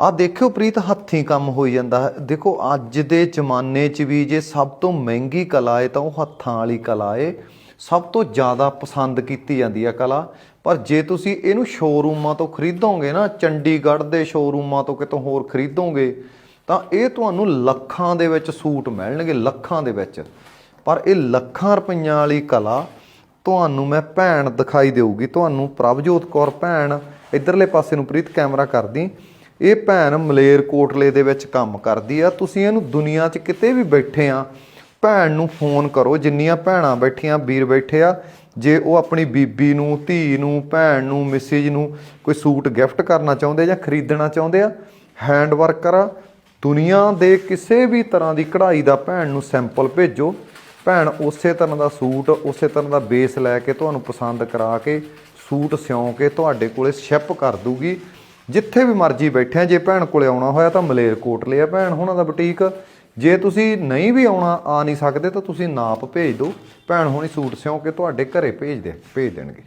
ਆ ਦੇਖਿਓ ਪ੍ਰੀਤ, ਹੱਥੀਂ ਕੰਮ ਹੋਈ ਜਾਂਦਾ ਹੈ। ਦੇਖੋ, ਅੱਜ ਦੇ ਜ਼ਮਾਨੇ 'ਚ ਵੀ ਜੇ ਸਭ ਤੋਂ ਮਹਿੰਗੀ ਕਲਾ ਹੈ ਤਾਂ ਉਹ ਹੱਥਾਂ ਵਾਲੀ ਕਲਾ ਏ। ਸਭ ਤੋਂ ਜ਼ਿਆਦਾ ਪਸੰਦ ਕੀਤੀ ਜਾਂਦੀ ਹੈ ਕਲਾ। ਪਰ ਜੇ ਤੁਸੀਂ ਇਹਨੂੰ ਸ਼ੋਰੂਮਾਂ ਤੋਂ ਖਰੀਦੋਗੇ ਨਾ, ਚੰਡੀਗੜ੍ਹ ਦੇ ਸ਼ੋਰੂਮਾਂ ਤੋਂ ਕਿਤੋਂ ਹੋਰ ਖਰੀਦੋਗੇ, ਤਾਂ ਇਹ ਤੁਹਾਨੂੰ ਲੱਖਾਂ ਦੇ ਵਿੱਚ ਸੂਟ ਮਿਲਣਗੇ, ਲੱਖਾਂ ਦੇ ਵਿੱਚ। ਪਰ ਇਹ ਲੱਖਾਂ ਰੁਪਈਆਂ ਵਾਲੀ ਕਲਾ ਤੁਹਾਨੂੰ ਮੈਂ ਭੈਣ ਦਿਖਾਈ ਦੇਊਗੀ। ਤੁਹਾਨੂੰ ਪ੍ਰਭਜੋਤ ਕੌਰ ਭੈਣ, ਇਧਰਲੇ ਪਾਸੇ ਨੂੰ ਪ੍ਰੀਤ, ਕੈਮਰਾ ਕਰਦੀ। ਇਹ ਭੈਣ ਮਲੇਰ ਕੋਟਲੇ ਦੇ ਵਿੱਚ ਕੰਮ ਕਰਦੀ ਆ, ਤੁਸੀਂ ਇਹਨੂੰ ਦੁਨੀਆ 'ਚ ਕਿਤੇ ਵੀ ਬੈਠੇ ਆ, ਭੈਣ ਨੂੰ ਫੋਨ ਕਰੋ, ਜਿੰਨੀਆਂ ਭੈਣਾਂ ਬੈਠੀਆਂ, ਵੀਰ ਬੈਠੇ ਆ, ਜੇ ਉਹ ਆਪਣੀ ਬੀਬੀ ਨੂੰ, ਧੀ ਨੂੰ, ਭੈਣ ਨੂੰ, ਮਿਸਿਜ ਨੂੰ ਕੋਈ ਸੂਟ ਗਿਫਟ ਕਰਨਾ ਚਾਹੁੰਦੇ ਜਾਂ ਖਰੀਦਣਾ ਚਾਹੁੰਦੇ ਆ ਹੈਂਡ ਵਰਕਰ ਆ ਦੁਨੀਆ ਦੇ ਕਿਸੇ ਵੀ ਤਰ੍ਹਾਂ ਦੀ ਕਢਾਈ ਦਾ ਭੈਣ ਨੂੰ ਸੈਂਪਲ ਭੇਜੋ, ਭੈਣ ਉਸੇ ਤਰ੍ਹਾਂ ਦਾ ਸੂਟ, ਉਸੇ ਤਰ੍ਹਾਂ ਦਾ ਬੇਸ ਲੈ ਕੇ ਤੁਹਾਨੂੰ ਪਸੰਦ ਕਰਾ ਕੇ, ਸੂਟ ਸਿਉਂ ਕੇ ਤੁਹਾਡੇ ਕੋਲੇ ਸ਼ਿਪ ਕਰ ਦੂਗੀ ਜਿੱਥੇ ਵੀ ਮਰਜ਼ੀ ਬੈਠੇ ਆ ਜੇ ਭੈਣ ਕੋਲੇ ਆਉਣਾ ਹੋਇਆ ਤਾਂ ਮਲੇਰ ਕੋਟਲੇ ਆ ਭੈਣ ਹੋਣਾ ਦਾ ਬੁਟੀਕ। ਜੇ ਤੁਸੀਂ ਨਹੀਂ ਵੀ ਆਉਣਾ, ਆ ਨਹੀਂ ਸਕਦੇ ਤਾਂ ਤੁਸੀਂ ਨਾਪ ਭੇਜ ਦਿਓ। ਭੈਣ ਹੋਣੀ ਸੂਟ ਸਿਉਂ ਕੇ ਤੁਹਾਡੇ ਘਰੇ ਭੇਜ ਦੇ, ਭੇਜ ਦੇਣਗੇ।